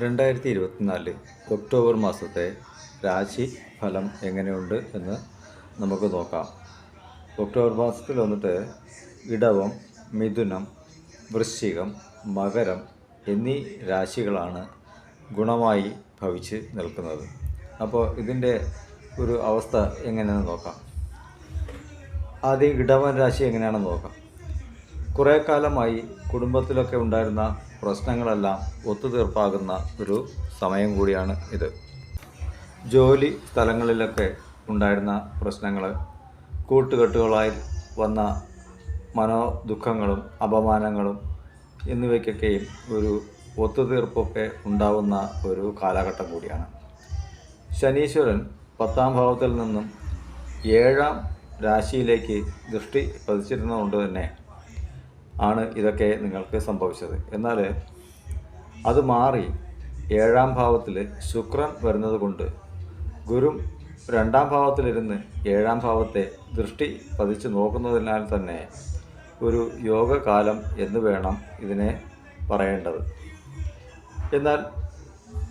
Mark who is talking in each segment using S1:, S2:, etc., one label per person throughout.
S1: രണ്ടായിരത്തി ഇരുപത്തിനാല് ഒക്ടോബർ മാസത്തെ രാശി ഫലം എങ്ങനെയുണ്ട് എന്ന് നമുക്ക് നോക്കാം. ഒക്ടോബർ മാസത്തിൽ വന്നിട്ട് ഇടവം മിഥുനം വൃശ്ചികം മകരം എന്നീ രാശികളാണ് ഗുണമായി ഭവിച്ച് നിൽക്കുന്നത്. അപ്പോൾ ഇതിന്റെ ഒരു അവസ്ഥ എങ്ങനെയാണെന്ന് നോക്കാം. ആദ്യം ഇടവൻ രാശി എങ്ങനെയാണെന്ന് നോക്കാം. കുറേ കാലമായി കുടുംബത്തിലൊക്കെ ഉണ്ടായിരുന്ന പ്രശ്നങ്ങളെല്ലാം ഒത്തുതീർപ്പാകുന്ന ഒരു സമയം കൂടിയാണ് ഇത്. ജോലി സ്ഥലങ്ങളിലൊക്കെ ഉണ്ടായിരുന്ന പ്രശ്നങ്ങൾ കൂട്ടുകെട്ടുകളായി വന്ന മനോദുഃഖങ്ങളും അപമാനങ്ങളും എന്നിവയ്ക്കൊക്കെയും ഒരു ഒത്തുതീർപ്പൊക്കെ ഉണ്ടാവുന്ന ഒരു കാലഘട്ടം കൂടിയാണ്. ശനീശ്വരൻ പത്താം ഭാവത്തിൽ നിന്നും ഏഴാം രാശിയിലേക്ക് ദൃഷ്ടി പതിച്ചിരുന്നതുകൊണ്ട് തന്നെ ആണ് ഇതൊക്കെ നിങ്ങൾക്ക് സംഭവിച്ചത്. എന്നാൽ അത് മാറി ഏഴാം ഭാവത്തിൽ ശുക്രൻ വരുന്നത് കൊണ്ട് ഗുരു രണ്ടാം ഭാവത്തിലിരുന്ന് ഏഴാം ഭാവത്തെ ദൃഷ്ടി പതിച്ച് നോക്കുന്നതിനാൽ തന്നെ ഒരു യോഗകാലം എന്ന് വേണം ഇതിനെ പറയേണ്ടത്. എന്നാൽ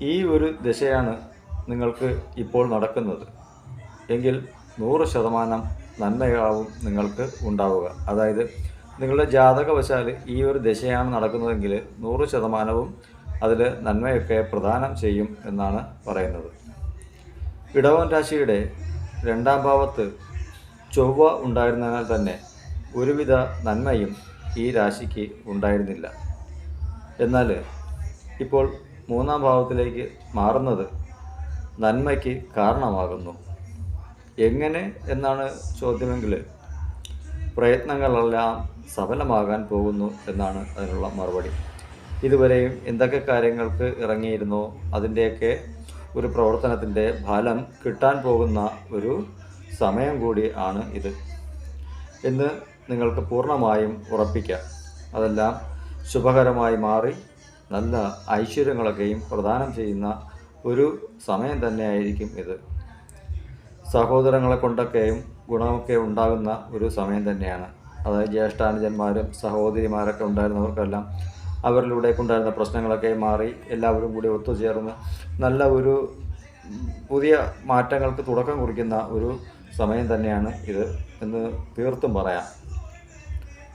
S1: ഈ ഒരു ദശയാണ് നിങ്ങൾക്ക് ഇപ്പോൾ നടക്കുന്നത്. എങ്കിൽ നൂറ് ശതമാനം നന്മയാവും നിങ്ങൾക്ക് ഉണ്ടാവുക. അതായത് നിങ്ങളുടെ ജാതകവശാൽ ഈ ഒരു ദശയാണ് നടക്കുന്നതെങ്കിൽ നൂറ് ശതമാനവും അതിൽ നന്മയൊക്കെ പ്രധാനം ചെയ്യും എന്നാണ് പറയുന്നത്. ഇടവൻ രാശിയുടെ രണ്ടാം ഭാവത്ത് ചൊവ്വ ഉണ്ടായിരുന്നതിനാൽ തന്നെ ഒരുവിധ നന്മയും ഈ രാശിക്ക് ഉണ്ടായിരുന്നില്ല. എന്നാൽ ഇപ്പോൾ മൂന്നാം ഭാവത്തിലേക്ക് മാറുന്നത് നന്മയ്ക്ക് കാരണമാകുന്നു. എങ്ങനെ എന്നാണ് ചോദ്യമെങ്കിൽ പ്രയത്നങ്ങളെല്ലാം സഫലമാകാൻ പോകുന്നു എന്നാണ് അതിനുള്ള മറുപടി. ഇതുവരെയും എന്തൊക്കെ കാര്യങ്ങൾക്ക് ഇറങ്ങിയിരുന്നോ അതിന്റെയൊക്കെ ഒരു പ്രവർത്തനത്തിന്റെ ഫലം കിട്ടാൻ പോകുന്ന ഒരു സമയം കൂടി ആണ് ഇത്. എന്ന് നിങ്ങൾക്ക് പൂർണമായും ഉറപ്പിക്കാം. അതെല്ലാം ശുഭകരമായി മാറി നല്ല ഐശ്വര്യങ്ങളൊക്കെയും പ്രദാനം ചെയ്യുന്ന ഒരു സമയം തന്നെയായിരിക്കും ഇത്. സഹോദരങ്ങളെ കൊണ്ടൊക്കെയും ഗുണമൊക്കെ ഉണ്ടാകുന്ന ഒരു സമയം തന്നെയാണ്. അതായത് ജ്യേഷ്ഠാനുജന്മാരും സഹോദരിമാരൊക്കെ ഉണ്ടായിരുന്നവർക്കെല്ലാം അവരിലൂടെ ഉണ്ടായിരുന്ന പ്രശ്നങ്ങളൊക്കെ മാറി എല്ലാവരും കൂടി ഒത്തുചേർന്ന് നല്ല ഒരു പുതിയ മാറ്റങ്ങൾക്ക് തുടക്കം കുറിക്കുന്ന ഒരു സമയം തന്നെയാണ് ഇത് എന്ന് തീർത്തും പറയാം.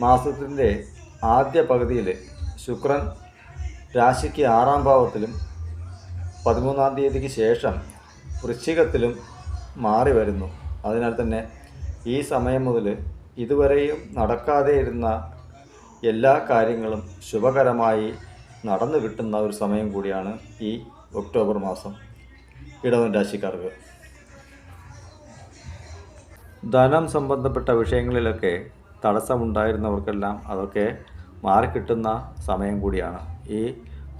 S1: മാസത്തിന്റെ ആദ്യ പകുതിയിൽ ശുക്രൻ രാശിക്ക് ആറാം ഭാവത്തിലും പതിമൂന്നാം തീയതിക്ക് ശേഷം വൃശ്ചികത്തിലും മാറി വരുന്നു. അതിനാൽ തന്നെ ഈ സമയം മുതൽ ഇതുവരെയും നടക്കാതെ ഇരുന്ന എല്ലാ കാര്യങ്ങളും ശുഭകരമായി നടന്നു കിട്ടുന്ന ഒരു സമയം കൂടിയാണ് ഈ ഒക്ടോബർ മാസം. ഇടവൻ രാശിക്കാർക്ക്. ധനം സംബന്ധപ്പെട്ട വിഷയങ്ങളിലൊക്കെ തടസ്സമുണ്ടായിരുന്നവർക്കെല്ലാം അതൊക്കെ മാറിക്കിട്ടുന്ന സമയം കൂടിയാണ് ഈ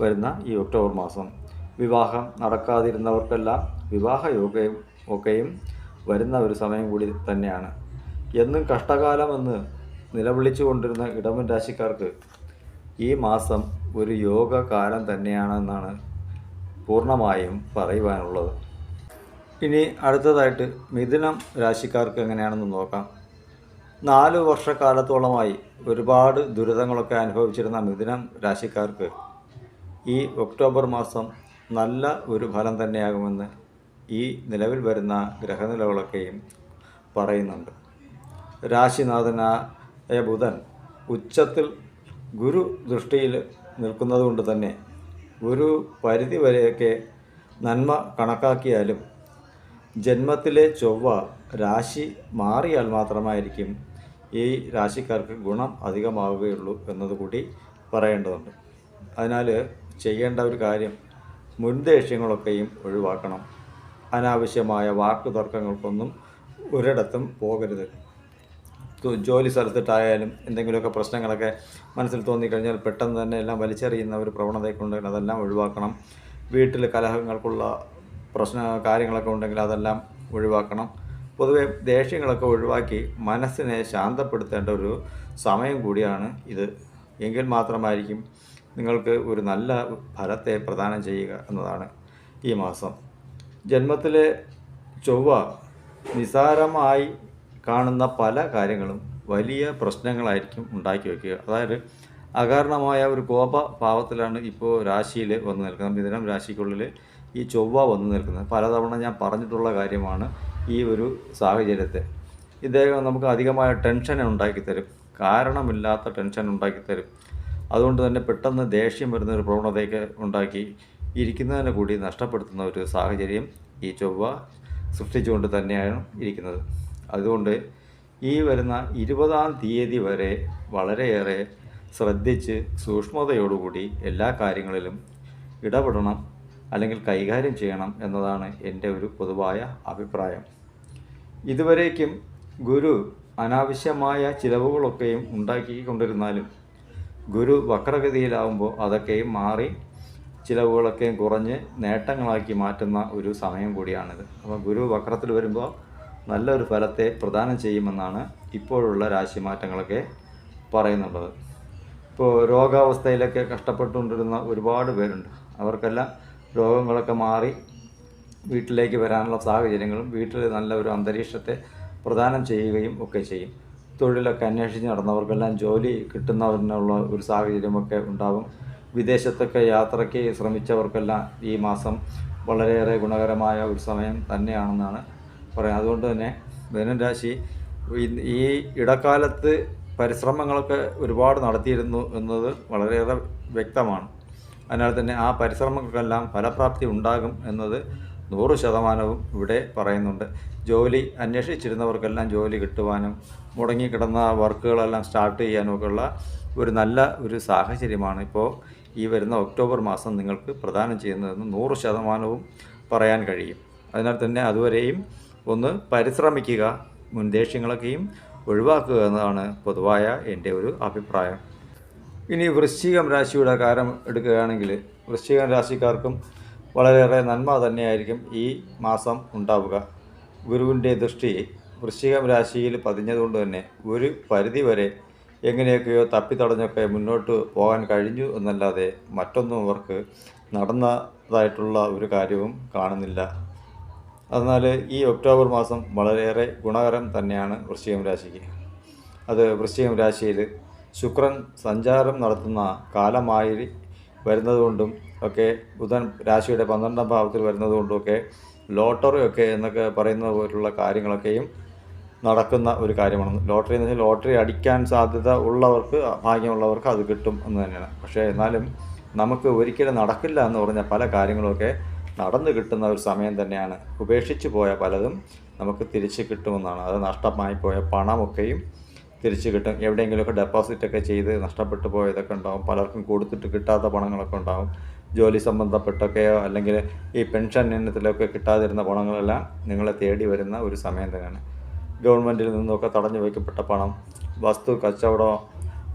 S1: വരുന്ന ഈ ഒക്ടോബർ മാസം. വിവാഹം നടക്കാതിരുന്നവർക്കെല്ലാം വിവാഹ യോഗയും ഒക്കെയും വരുന്ന ഒരു സമയം കൂടി തന്നെയാണ്. എന്നും കഷ്ടകാലമെന്ന് നിലവിളിച്ചു കൊണ്ടിരുന്ന ഇടമൻ രാശിക്കാർക്ക് ഈ മാസം ഒരു യോഗ കാലം തന്നെയാണെന്നാണ് പൂർണമായും പറയുവാനുള്ളത്. ഇനി അടുത്തതായിട്ട് മിഥുനം രാശിക്കാർക്ക് എങ്ങനെയാണെന്ന് നോക്കാം. നാല് വർഷക്കാലത്തോളമായി ഒരുപാട് ദുരിതങ്ങളൊക്കെ അനുഭവിച്ചിരുന്ന മിഥുനം രാശിക്കാർക്ക് ഈ ഒക്ടോബർ മാസം നല്ല ഒരു ഫലം തന്നെയാകുമെന്ന് ഈ നിലവിൽ വരുന്ന ഗ്രഹനിലകളൊക്കെയും പറയുന്നുണ്ട്. രാശിനാഥനായ ബുധൻ ഉച്ചത്തിൽ ഗുരു ദൃഷ്ടിയിൽ നിൽക്കുന്നത് കൊണ്ട് തന്നെ ഒരു പരിധി വരെയൊക്കെ നന്മ കണക്കാക്കിയാലും ജന്മത്തിലെ ചൊവ്വ രാശി മാറിയാൽ മാത്രമായിരിക്കും ഈ രാശിക്കാർക്ക് ഗുണം അധികമാവുകയുള്ളൂ എന്നതുകൂടി പറയേണ്ടതുണ്ട്. അതിനാൽ ചെയ്യേണ്ട ഒരു കാര്യം മുൻദേഷ്യങ്ങളൊക്കെയും ഒഴിവാക്കണം. അനാവശ്യമായ വാക്കു തർക്കങ്ങൾക്കൊന്നും ഒരിടത്തും പോകരുത്. ജോലി സ്ഥലത്തിട്ടായാലും എന്തെങ്കിലുമൊക്കെ പ്രശ്നങ്ങളൊക്കെ മനസ്സിൽ തോന്നിക്കഴിഞ്ഞാൽ പെട്ടെന്ന് തന്നെ എല്ലാം വലിച്ചെറിയുന്ന ഒരു പ്രവണതയൊക്കെ ഉണ്ടെങ്കിൽ അതെല്ലാം ഒഴിവാക്കണം. വീട്ടിൽ കലഹങ്ങൾക്കുള്ള പ്രശ്ന കാര്യങ്ങളൊക്കെ ഉണ്ടെങ്കിൽ അതെല്ലാം ഒഴിവാക്കണം. പൊതുവെ ദേഷ്യങ്ങളൊക്കെ ഒഴിവാക്കി മനസ്സിനെ ശാന്തപ്പെടുത്തേണ്ട ഒരു സമയം കൂടിയാണ് ഇത്. എങ്കിൽ മാത്രമായിരിക്കും നിങ്ങൾക്ക് ഒരു നല്ല ഫലത്തെ പ്രദാനം ചെയ്യുക എന്നതാണ് ഈ മാസം. ജന്മത്തിലെ ചൊവ്വ നിസാരമായി കാണുന്ന പല കാര്യങ്ങളും വലിയ പ്രശ്നങ്ങളായിരിക്കും ഉണ്ടാക്കി വയ്ക്കുക അതായത് അകാരണമായ ഒരു കോപ ഭാവത്തിലാണ് ഇപ്പോൾ രാശിയിൽ വന്ന് നിൽക്കുന്നത്. മിഥുനം രാശിക്കുള്ളിൽ ഈ ചൊവ്വ വന്നു നിൽക്കുന്നത്. പലതവണ ഞാൻ പറഞ്ഞിട്ടുള്ള കാര്യമാണ് ഈ ഒരു സാഹചര്യത്തെ ഇദ്ദേഹം നമുക്ക് അധികമായ ടെൻഷൻ ഉണ്ടാക്കിത്തരും. കാരണമില്ലാത്ത ടെൻഷൻ ഉണ്ടാക്കിത്തരും. അതുകൊണ്ട് തന്നെ പെട്ടെന്ന് ദേഷ്യം വരുന്ന ഒരു പ്രവണതയൊക്കെ ഉണ്ടാക്കി ഇരിക്കുന്നതിനെ കൂടി നഷ്ടപ്പെടുത്തുന്ന ഒരു സാഹചര്യം ഈ ചൊവ്വ സൃഷ്ടിച്ചുകൊണ്ട് തന്നെയാണ് ഇരിക്കുന്നത്. അതുകൊണ്ട് ഈ വരുന്ന ഇരുപതാം തീയതി വരെ വളരെയേറെ ശ്രദ്ധിച്ച് സൂക്ഷ്മതയോടുകൂടി എല്ലാ കാര്യങ്ങളിലും ഇടപെടണം അല്ലെങ്കിൽ കൈകാര്യം ചെയ്യണം എന്നതാണ് എന്റെ ഒരു പൊതുവായ അഭിപ്രായം. ഇതുവരേക്കും ഗുരു അനാവശ്യമായ ചിലവുകളൊക്കെയും ഉണ്ടാക്കിക്കൊണ്ടിരുന്നാലും ഗുരു വക്രഗതിയിലാവുമ്പോൾ അതൊക്കെയും മാറി ചിലവുകളൊക്കെയും കുറഞ്ഞ് നേട്ടങ്ങളാക്കി മാറ്റുന്ന ഒരു സമയം കൂടിയാണിത്. അപ്പോൾ ഗുരു വക്രത്തിൽ വരുമ്പോൾ നല്ലൊരു ഫലത്തെ പ്രദാനം ചെയ്യുമെന്നാണ് ഇപ്പോഴുള്ള രാശി രാശിമാറ്റങ്ങളൊക്കെ പറയുന്നുള്ളത്. ഇപ്പോൾ രോഗാവസ്ഥയിലൊക്കെ കഷ്ടപ്പെട്ടുകൊണ്ടിരുന്ന ഒരുപാട് പേരുണ്ട്. അവർക്കെല്ലാം രോഗങ്ങളൊക്കെ മാറി വീട്ടിലേക്ക് വരാനുള്ള സാഹചര്യങ്ങളും വീട്ടിൽ നല്ല ഒരു അന്തരീക്ഷത്തെ പ്രദാനം ചെയ്യുകയും ഒക്കെ ചെയ്യും. തൊഴിലൊക്കെ അന്വേഷിച്ച് നടന്നവർക്കെല്ലാം ജോലി കിട്ടുന്നവരിനുള്ള ഒരു സാഹചര്യമൊക്കെ ഉണ്ടാകും വിദേശത്തൊക്കെ യാത്രയ്ക്ക് ശ്രമിച്ചവർക്കെല്ലാം ഈ മാസം വളരെയേറെ ഗുണകരമായ ഒരു സമയം തന്നെയാണെന്നാണ് പറയാം അതുകൊണ്ട് തന്നെ ധനം രാശി ഈ- ഈ ഇടക്കാലത്ത് പരിശ്രമങ്ങളൊക്കെ ഒരുപാട് നടത്തിയിരുന്നു എന്നത് വളരെയേറെ വ്യക്തമാണ്. അതിനാൽ തന്നെ ആ പരിശ്രമങ്ങൾക്കെല്ലാം ഫലപ്രാപ്തി ഉണ്ടാകും എന്നത് നൂറ് ശതമാനവും ഇവിടെ പറയുന്നുണ്ട്. ജോലി അന്വേഷിച്ചിരുന്നവർക്കെല്ലാം ജോലി കിട്ടുവാനും മുടങ്ങിക്കിടന്ന വർക്കുകളെല്ലാം സ്റ്റാർട്ട് ചെയ്യാനുമൊക്കെയുള്ള ഒരു നല്ല ഒരു സാഹചര്യമാണ്. ഇപ്പോൾ ഈ വരുന്ന ഒക്ടോബർ മാസം നിങ്ങൾക്ക് പ്രദാനം ചെയ്യുന്നതെന്ന് നൂറ് ശതമാനവും പറയാൻ കഴിയും. അതിനാൽ തന്നെ അതുവരെയും ഒന്ന് പരിശ്രമിക്കുക മുൻദേഷ്യങ്ങളൊക്കെയും ഒഴിവാക്കുക എന്നതാണ് പൊതുവായ എന്റെ ഒരു അഭിപ്രായം. ഇനി വൃശ്ചികം രാശിയുടെ കാര്യം എടുക്കുകയാണെങ്കിൽ വൃശ്ചികം രാശിക്കാർക്കും വളരെയേറെ നന്മ തന്നെയായിരിക്കും ഈ മാസം ഉണ്ടാവുക. ഗുരുവിന്റെ ദൃഷ്ടി വൃശ്ചികം രാശിയിൽ പതിഞ്ഞതുകൊണ്ട് തന്നെ ഒരു പരിധി വരെ എങ്ങനെയൊക്കെയോ തപ്പിത്തടഞ്ഞൊക്കെ മുന്നോട്ട് പോകാൻ കഴിഞ്ഞു എന്നല്ലാതെ മറ്റൊന്നും അവർക്ക് നടന്നതായിട്ടുള്ള ഒരു കാര്യവും കാണുന്നില്ല. എന്നാൽ ഈ ഒക്ടോബർ മാസം വളരെയേറെ ഗുണകരം തന്നെയാണ് വൃശ്ചികം രാശിക്ക്. അത് വൃശ്ചികം രാശിയിൽ ശുക്രൻ സഞ്ചാരം നടത്തുന്ന കാലമായി വരുന്നതുകൊണ്ടും ഒക്കെ ബുധൻ രാശിയുടെ പന്ത്രണ്ടാം ഭാവത്തിൽ വരുന്നതുകൊണ്ടുമൊക്കെ ലോട്ടറി ഒക്കെ എന്നൊക്കെ പറയുന്ന പോലുള്ള കാര്യങ്ങളൊക്കെയും നടക്കുന്ന ഒരു കാര്യമാണ് ലോട്ടറി എന്ന് വെച്ചാൽ ലോട്ടറി അടിക്കാൻ സാധ്യത ഉള്ളവർക്ക് ഭാഗ്യമുള്ളവർക്ക് അത് കിട്ടും എന്ന് തന്നെയാണ്. പക്ഷേ എന്നാലും നമുക്ക് ഒരിക്കലും നടക്കില്ല എന്ന് പറഞ്ഞ പല കാര്യങ്ങളൊക്കെ നടന്നു കിട്ടുന്ന ഒരു സമയം തന്നെയാണ്. ഉപേക്ഷിച്ച് പോയ പലതും നമുക്ക് തിരിച്ച് കിട്ടുമെന്നാണ്. അത് നഷ്ടമായി പോയ പണമൊക്കെയും തിരിച്ച് കിട്ടും. എവിടെയെങ്കിലുമൊക്കെ ഡെപ്പോസിറ്റൊക്കെ ചെയ്ത് നഷ്ടപ്പെട്ടു പോയതൊക്കെ ഉണ്ടാവും. പലർക്കും കൊടുത്തിട്ട് കിട്ടാത്ത പണങ്ങളൊക്കെ ഉണ്ടാവും. ജോലി സംബന്ധപ്പെട്ടൊക്കെയോ അല്ലെങ്കിൽ ഈ പെൻഷൻ ഇനത്തിലൊക്കെ കിട്ടാതിരുന്ന പണങ്ങളെല്ലാം നിങ്ങളെ തേടി വരുന്ന ഒരു സമയം തന്നെയാണ്. ഗവൺമെന്റിൽ നിന്നൊക്കെ തടഞ്ഞു വയ്ക്കപ്പെട്ട പണം വസ്തു കച്ചവടം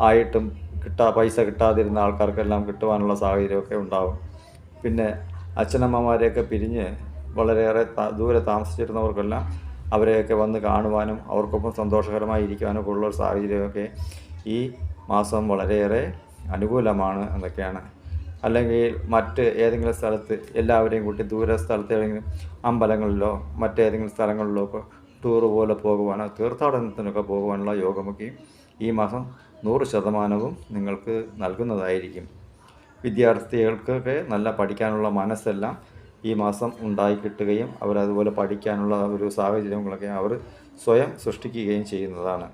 S1: ആയിട്ടും കിട്ടാ പൈസ കിട്ടാതിരുന്ന ആൾക്കാർക്കെല്ലാം കിട്ടുവാനുള്ള സാഹചര്യമൊക്കെ ഉണ്ടാവും. പിന്നെ അച്ഛനമ്മമാരെയൊക്കെ പിരിഞ്ഞ് വളരെയേറെ ദൂരെ താമസിച്ചിരുന്നവർക്കെല്ലാം അവരെയൊക്കെ വന്ന് കാണുവാനും അവർക്കൊപ്പം സന്തോഷകരമായി ഇരിക്കുവാനും ഒക്കെ ഉള്ളൊരു സാഹചര്യമൊക്കെ ഈ മാസം വളരെയേറെ അനുകൂലമാണ് എന്നൊക്കെയാണ്. അല്ലെങ്കിൽ മറ്റ് ഏതെങ്കിലും സ്ഥലത്ത് എല്ലാവരെയും കൂട്ടി ദൂര സ്ഥലത്ത് ഏതെങ്കിലും അമ്പലങ്ങളിലോ മറ്റേതെങ്കിലും സ്ഥലങ്ങളിലോ ഒക്കെ ടൂറ് പോലെ പോകുവാനോ തീർത്ഥാടനത്തിനൊക്കെ പോകുവാനുള്ള യോഗമൊക്കെ ഈ മാസം നൂറ് ശതമാനവും നിങ്ങൾക്ക് നൽകുന്നതായിരിക്കും. വിദ്യാർത്ഥികൾക്കൊക്കെ നല്ല പഠിക്കാനുള്ള മനസ്സെല്ലാം ഈ മാസം ഉണ്ടായി കിട്ടുകയും അവരതുപോലെ പഠിക്കാനുള്ള ഒരു സാഹചര്യങ്ങളൊക്കെ അവർ സ്വയം സൃഷ്ടിക്കുകയും ചെയ്യുന്നതാണ്.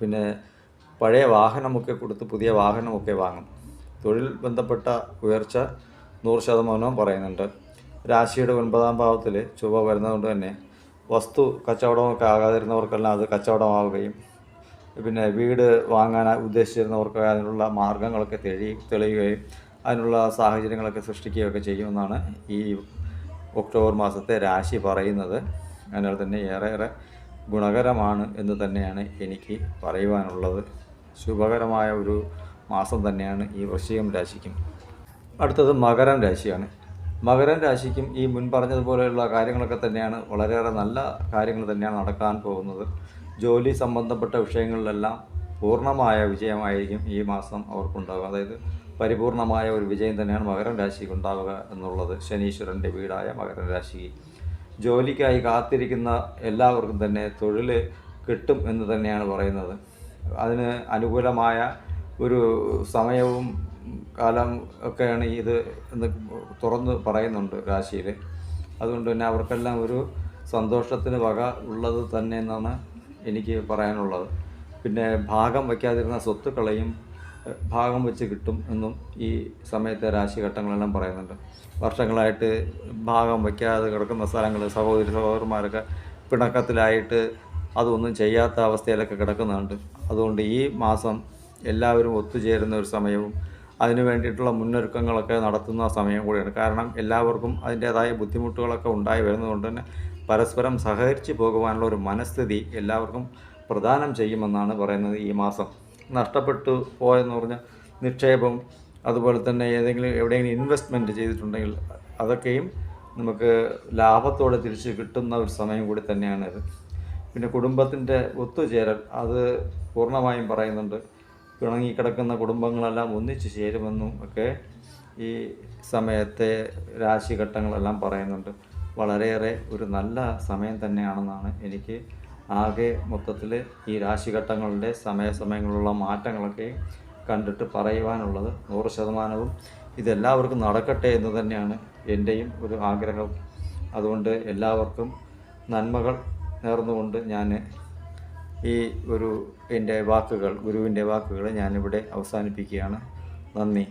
S1: പിന്നെ പഴയ വാഹനമൊക്കെ കൊടുത്ത് പുതിയ വാഹനമൊക്കെ വാങ്ങും. തൊഴിൽ ബന്ധപ്പെട്ട ഉയർച്ച നൂറ് ശതമാനവും പറയുന്നുണ്ട്. രാശിയുടെ ഒൻപതാം ഭാവത്തിൽ ചൊവ്വ വരുന്നതുകൊണ്ട് തന്നെ വസ്തു കച്ചവടമൊക്കെ ആകാതിരുന്നവർക്കെല്ലാം അത് കച്ചവടമാവുകയും പിന്നെ വീട് വാങ്ങാൻ ഉദ്ദേശിച്ചിരുന്നവർക്ക് അതിനുള്ള മാർഗങ്ങളൊക്കെ തെളി തെളിയുകയും അതിനുള്ള സാഹചര്യങ്ങളൊക്കെ സൃഷ്ടിക്കുകയൊക്കെ ചെയ്യുമെന്നാണ് ഈ ഒക്ടോബർ മാസത്തെ രാശി പറയുന്നത്. അതിനാൽ തന്നെ ഏറെയേറെ ഗുണകരമാണ് എന്ന് തന്നെയാണ് എനിക്ക് പറയുവാനുള്ളത്. ശുഭകരമായ ഒരു മാസം തന്നെയാണ് ഈ വൃശ്ചികം രാശിക്കും. അടുത്തത് മകരം രാശിയാണ്. മകരം രാശിക്കും ഈ മുൻ പറഞ്ഞതുപോലെയുള്ള കാര്യങ്ങളൊക്കെ തന്നെയാണ് വളരെയേറെ നല്ല കാര്യങ്ങൾ തന്നെയാണ് നടക്കാൻ പോകുന്നത്. ജോലി സംബന്ധപ്പെട്ട വിഷയങ്ങളിലെല്ലാം പൂർണമായ വിജയമായിരിക്കും ഈ മാസം അവർക്കുണ്ടാവുക. അതായത് പരിപൂർണമായ ഒരു വിജയം തന്നെയാണ് മകരം രാശിക്ക് ഉണ്ടാവുക എന്നുള്ളത് ശനീശ്വരന്റെ വീടായ മകരം രാശി ജോലിക്കായി കാത്തിരിക്കുന്ന എല്ലാവർക്കും തന്നെ തൊഴിൽ കിട്ടും എന്ന് തന്നെയാണ് പറയുന്നത്. അതിന് അനുകൂലമായ ഒരു സമയവും കാലം ഒക്കെയാണ് ഇത് എന്ന് തുറന്ന് പറയുന്നുണ്ട് രാശിയിൽ അതുകൊണ്ട് തന്നെ അവർക്കെല്ലാം ഒരു സന്തോഷത്തിന് വക ഉള്ളത് തന്നെ എന്നാണ് എനിക്ക് പറയാനുള്ളത്. പിന്നെ ഭാഗം വയ്ക്കാതിരുന്ന സ്വത്തുക്കളെയും ഭാഗം വെച്ച് കിട്ടും എന്നും ഈ സമയത്തെ രാശിഘട്ടങ്ങളെല്ലാം പറയുന്നുണ്ട്. വർഷങ്ങളായിട്ട് ഭാഗം വയ്ക്കാതെ കിടക്കുന്ന സ്ഥലങ്ങൾ സഹോദരി സഹോദരന്മാരൊക്കെ പിണക്കത്തിലായിട്ട് അതൊന്നും ചെയ്യാത്ത അവസ്ഥയിലൊക്കെ കിടക്കുന്നുണ്ട്. അതുകൊണ്ട് ഈ മാസം എല്ലാവരും ഒത്തുചേരുന്ന ഒരു സമയവും അതിനു വേണ്ടിയിട്ടുള്ള മുന്നൊരുക്കങ്ങളൊക്കെ നടത്തുന്ന സമയം കൂടിയാണ്. കാരണം എല്ലാവർക്കും അതിന്റേതായ ബുദ്ധിമുട്ടുകളൊക്കെ ഉണ്ടായി വരുന്നതുകൊണ്ട് തന്നെ പരസ്പരം സഹകരിച്ച് പോകുവാനുള്ള ഒരു മനസ്ഥിതി എല്ലാവർക്കും പ്രദാനം ചെയ്യുമെന്നാണ് പറയുന്നത് ഈ മാസം. നഷ്ടപ്പെട്ടു പോയെന്ന് പറഞ്ഞാൽ നിക്ഷേപം അതുപോലെ തന്നെ ഏതെങ്കിലും എവിടെയെങ്കിലും ഇൻവെസ്റ്റ്മെന്റ് ചെയ്തിട്ടുണ്ടെങ്കിൽ അതൊക്കെയും നമുക്ക് ലാഭത്തോടെ തിരിച്ച് കിട്ടുന്ന ഒരു സമയം കൂടി തന്നെയാണിത് പിന്നെ കുടുംബത്തിന്റെ ഒത്തുചേരൽ അത് പൂർണമായും പറയുന്നുണ്ട്. പിണങ്ങിക്കിടക്കുന്ന കുടുംബങ്ങളെല്ലാം ഒന്നിച്ചു ചേരുമെന്നും ഒക്കെ ഈ സമയത്തെ രാശിഘട്ടങ്ങളെല്ലാം പറയുന്നുണ്ട്. വളരെയേറെ ഒരു നല്ല സമയം തന്നെയാണെന്നാണ് എനിക്ക് ആകെ മൊത്തത്തിൽ ഈ രാശിഘട്ടങ്ങളുടെ സമയസമയങ്ങളിലുള്ള മാറ്റങ്ങളൊക്കെ കണ്ടിട്ട് പറയുവാനുള്ളത്. നൂറ് ശതമാനവും ഇതെല്ലാവർക്കും നടക്കട്ടെ എന്ന് തന്നെയാണ് എന്റെയും ഒരു ആഗ്രഹം. അതുകൊണ്ട് എല്ലാവർക്കും നന്മകൾ നേർന്നുകൊണ്ട് ഞാൻ ഈ ഒരു എന്റെ വാക്കുകൾ ഗുരുവിന്റെ വാക്കുകൾ ഞാനിവിടെ അവസാനിപ്പിക്കുകയാണ്. നന്ദി.